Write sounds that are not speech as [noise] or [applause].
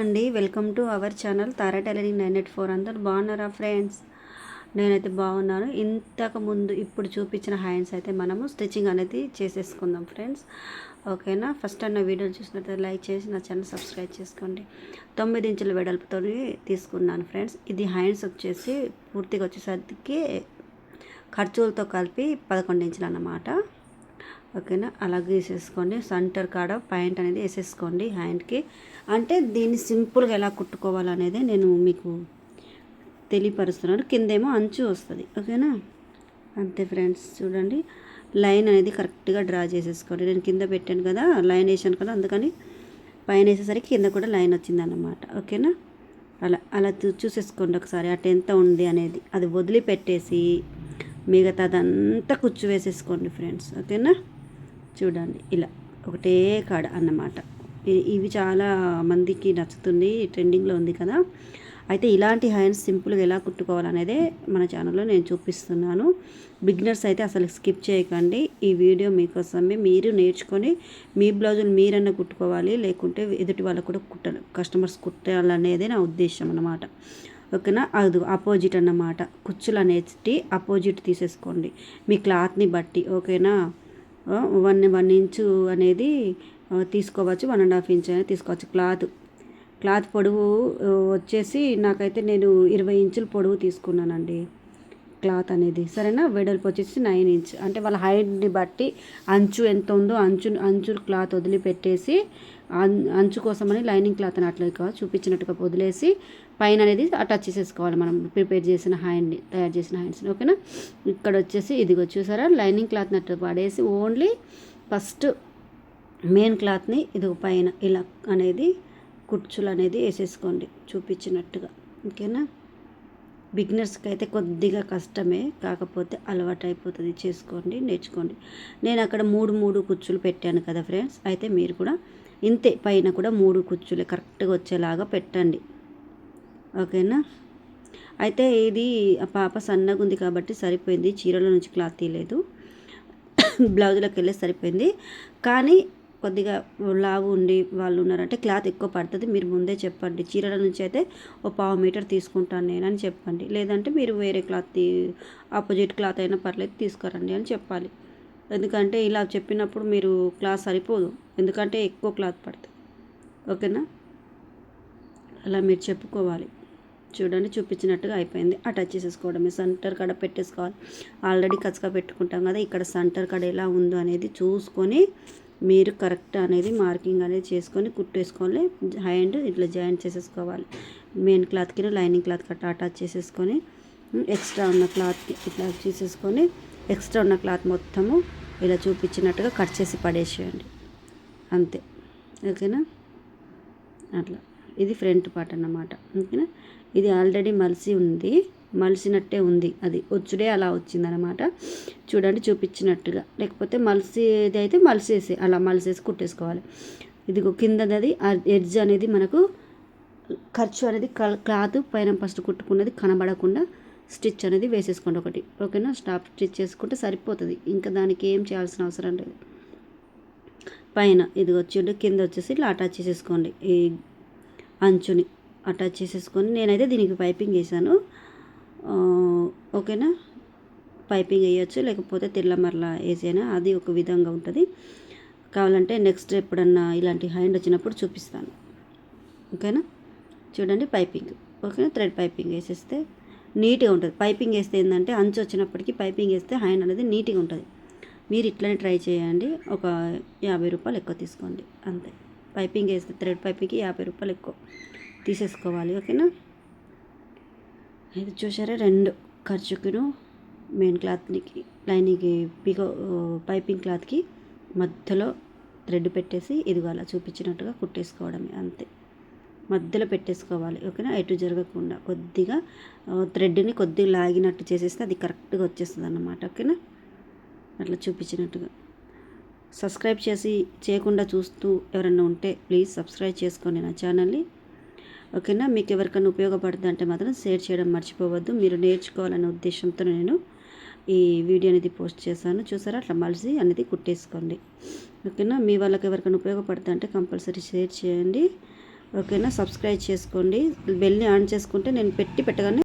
అండి. Welcome to our channel Tara tailoring nine eight four. అందరు బాగున్నారా ఫ్రెండ్స్? నేనైతే బాగున్నాను. ఇంతకు ముందు ఇప్పుడు చూపించిన హ్యాండ్స్ అయితే మనము స్టిచ్చింగ్ అనేది చేసేసుకుందాం ఫ్రెండ్స్. ఓకేనా? ఫస్ట్ నా వీడియోలు చూసినట్లయితే లైక్ చేసి నా ఛానల్ సబ్స్క్రైబ్ చేసుకోండి. తొమ్మిది ఇంచుల వెడల్పుతో తీసుకున్నాను ఫ్రెండ్స్. ఇది హ్యాండ్స్ వచ్చేసి పూర్తిగా వచ్చేసరికి ఖర్చులతో కలిపి పదకొండు ఇంచులు అన్నమాట. ఓకేనా? అలా వేసేసుకోండి. సెంటర్ కాడ పాయింట్ అనేది వేసేసుకోండి హ్యాండ్కి. అంటే దీన్ని సింపుల్గా ఎలా కుట్టుకోవాలనేది నేను మీకు తెలియపరుస్తున్నాను. కిందేమో అంచు వస్తుంది. ఓకేనా? అంతే ఫ్రెండ్స్ చూడండి. లైన్ అనేది కరెక్ట్గా డ్రా చేసేసుకోండి. నేను కింద పెట్టాను కదా లైన్ వేసాను కదా అందుకని పైన వేసేసరికి కింద కూడా లైన్ వచ్చిందన్నమాట. ఓకేనా? అలా అలా చూసేసుకోండి ఒకసారి. అటు ఎంత ఉంది అనేది. అది వదిలిపెట్టేసి మిగతాదంతా కుచ్చు వేసేసుకోండి ఫ్రెండ్స్. ఓకేనా? చూడండి ఇలా ఒకటే కాడ అన్నమాట. ఇవి చాలా మందికి నచ్చుతుంది ట్రెండింగ్లో ఉంది కదా. అయితే ఇలాంటి హ్యాండ్స్ సింపుల్గా ఎలా కుట్టుకోవాలనేదే మన ఛానల్లో నేను చూపిస్తున్నాను. బిగినర్స్ అయితే అసలు స్కిప్ చేయకండి. ఈ వీడియో మీకోసమే మీరు నేర్చుకొని మీ బ్లౌజులు మీరన్నా కుట్టుకోవాలి లేకుంటే ఎదుటి వాళ్ళకు కూడా కుట్టాలి కస్టమర్స్ కుట్టాలనేదే నా ఉద్దేశం అన్నమాట. ఓకేనా? అది అపోజిట్ అన్నమాట. కుచ్చులు అనేది అపోజిట్ తీసేసుకోండి. మీ క్లాత్ని బట్టి ఓకేనా? వన్ వన్ ఇంచు అనేది తీసుకోవచ్చు వన్ అండ్ హాఫ్ ఇంచ్ అనేది తీసుకోవచ్చు క్లాత్. క్లాత్ పొడవు వచ్చేసి నాకైతే నేను ఇరవై ఇంచుల పొడవు తీసుకున్నానండి. క్లాత్ అనేది. సరేనా? వెడల్పు వచ్చేసి నైన్ ఇంచ్ అంటే వాళ్ళ హైట్ని బట్టి అంచు ఎంత ఉందో అంచు అంచు క్లాత్ వదిలిపెట్టేసి అంచు కోసమని లైనింగ్ క్లాత్ అని అట్లా చూపించినట్టుగా వదిలేసి పైన అనేది అటాచ్ చేసేసుకోవాలి మనం. ప్రిపేర్ చేసిన హ్యాండ్ని తయారు చేసిన హ్యాండ్స్ని ఓకేనా? ఇక్కడ వచ్చేసి ఇదిగో చూసారా? లైనింగ్ క్లాత్ని అట్లా పడేసి ఓన్లీ ఫస్ట్ మెయిన్ క్లాత్ని ఇది పైన ఇలా అనేది కుర్చులు అనేది వేసేసుకోండి చూపించినట్టుగా. ఓకేనా? బిగినర్స్కి అయితే కొద్దిగా కష్టమే. కాకపోతే అలవాటు అయిపోతుంది చేసుకోండి నేర్చుకోండి. నేను అక్కడ మూడు మూడు కుచ్చులు పెట్టాను కదా ఫ్రెండ్స్. అయితే మీరు కూడా ఇంతే. పైన కూడా మూడు కుచ్చులు. కరెక్ట్గా వచ్చేలాగా పెట్టండి. ఓకేనా? అయితే ఇది ఆ పాప సన్నగా ఉంది కాబట్టి సరిపోయింది. చీరలో నుంచి క్లాత్ తీయలేదు. [coughs] బ్లౌజ్లోకి వెళ్ళి సరిపోయింది. కానీ కొద్దిగా లావు ఉండి వాళ్ళు ఉన్నారంటే క్లాత్ ఎక్కువ పడుతుంది. మీరు ముందే చెప్పండి. చీరల నుంచి అయితే ఓ పావు మీటర్ తీసుకుంటాను నేను అని చెప్పండి. లేదంటే మీరు వేరే క్లాత్ ఆపోజిట్ క్లాత్ అయినా పర్లేదు తీసుకురండి అని చెప్పాలి. ఎందుకంటే ఇలా చెప్పినప్పుడు మీరు క్లాత్ సరిపోదు. ఎందుకంటే ఎక్కువ క్లాత్ పడుతుంది. ఓకేనా? అలా మీరు చెప్పుకోవాలి. చూడండి చూపించినట్టుగా అయిపోయింది. అటాచ్ చేసేసుకోవడమే. సెంటర్ కడ పెట్టేసుకోవాలి. ఆల్రెడీ కచ్చగా పెట్టుకుంటాం కదా ఇక్కడ సెంటర్ కడ ఎలా ఉందో అనేది చూసుకొని మీరు కరెక్ట్ అనేది మార్కింగ్ అనేది చేసుకొని కుట్టేసుకోవాలి. హ్యాండ్ ఇట్లా జాయింట్ చేసేసుకోవాలి. మెయిన్ క్లాత్కి లైనింగ్ క్లాత్ కట్ట అటాచ్ చేసేసుకొని ఎక్స్ట్రా ఉన్న క్లాత్కి ఇట్లా చేసేసుకొని ఎక్స్ట్రా ఉన్న క్లాత్ మొత్తము ఇలా చూపించినట్టుగా కట్ చేసి పడేసేయండి. అంతే. ఓకేనా? అట్లా. ఇది ఫ్రంట్ పార్ట్ అన్నమాట. ఓకేనా? ఇది ఆల్రెడీ మలిసి ఉంది. మలిసినట్టే ఉంది. అది వచ్చుడే అలా వచ్చిందనమాట చూడండి చూపించినట్టుగా. లేకపోతే మలిసేది అయితే మలిసేసి అలా మలిసేసి కుట్టేసుకోవాలి. ఇదిగో కిందది ఎడ్జ్ అనేది మనకు ఖర్చు అనేది క్లాత్ పైన ఫస్ట్ కుట్టుకున్నది కనబడకుండా స్టిచ్ అనేది వేసేసుకోండి ఒకటి. ఓకేనా? స్టాప్ స్టిచ్ చేసుకుంటే సరిపోతుంది. ఇంకా దానికి ఏం చేయాల్సిన అవసరం లేదు. పైన ఇది వచ్చి కింద వచ్చేసి ఇట్లా అటాచ్ చేసేసుకోండి. ఈ అంచుని అటాచ్ చేసేసుకొని నేనైతే దీనికి పైపింగ్ వేసాను. ఓకేనా? పైపింగ్ వేయచ్చు లేకపోతే తెల్లమరల వేసేనా? అది ఒక విధంగా ఉంటుంది. కావాలంటే నెక్స్ట్ ఎప్పుడన్నా ఇలాంటి హ్యాండ్ వచ్చినప్పుడు చూపిస్తాను. ఓకేనా? చూడండి పైపింగ్. ఓకేనా? థ్రెడ్ పైపింగ్ వేసేస్తే నీట్గా ఉంటుంది. పైపింగ్ వేస్తే ఏంటంటే అంచు వచ్చినప్పటికీ పైపింగ్ వేస్తే హ్యాండ్ అనేది నీట్గా ఉంటుంది. మీరు ఇట్లనే ట్రై చేయండి. ఒక యాభై రూపాయలు ఎక్కువ తీసుకోండి. అంతే. పైపింగ్ వేస్తే థ్రెడ్ పైపింగ్కి యాభై రూపాయలు ఎక్కువ తీసేసుకోవాలి. ఓకేనా? ఇది చూసారా రెండు ఖర్చుకును మెయిన్ క్లాత్కి లైనింగ్ పిగో పైపింగ్ క్లాత్కి మధ్యలో థ్రెడ్ పెట్టేసి ఇదిగో అలా చూపించినట్టుగా కుట్టేసుకోవడమే అంతే. మధ్యలో పెట్టేసుకోవాలి ఓకేనా? ఎటు జరగకుండా కొద్దిగా థ్రెడ్ని కొద్దిగా లాగినట్టు చేసేస్తే అది కరెక్ట్గా వచ్చేస్తుంది అన్నమాట ఓకేనా? అట్లా చూపించినట్టుగా. సబ్స్క్రైబ్ చేసి చేయకుండా చూస్తూ ఎవరైనా ఉంటే ప్లీజ్ సబ్స్క్రైబ్ చేసుకోండి నా ఛానల్ని ఓకేనా? మీకు ఎవరికైనా ఉపయోగపడుతుంది అంటే మాత్రం షేర్ చేయడం మర్చిపోవద్దు. మీరు నేర్చుకోవాలనే ఉద్దేశంతో నేను ఈ వీడియో అనేది పోస్ట్ చేశాను. చూసారా? అట్లా మలిసి అనేది కుట్టేసుకోండి. ఓకేనా? మీ వాళ్ళకి ఎవరికైనా ఉపయోగపడుతుంది అంటే కంపల్సరీ షేర్ చేయండి. ఓకేనా? సబ్స్క్రైబ్ చేసుకోండి. బెల్ని ఆన్ చేసుకుంటే నేను పెట్టి పెట్టగానే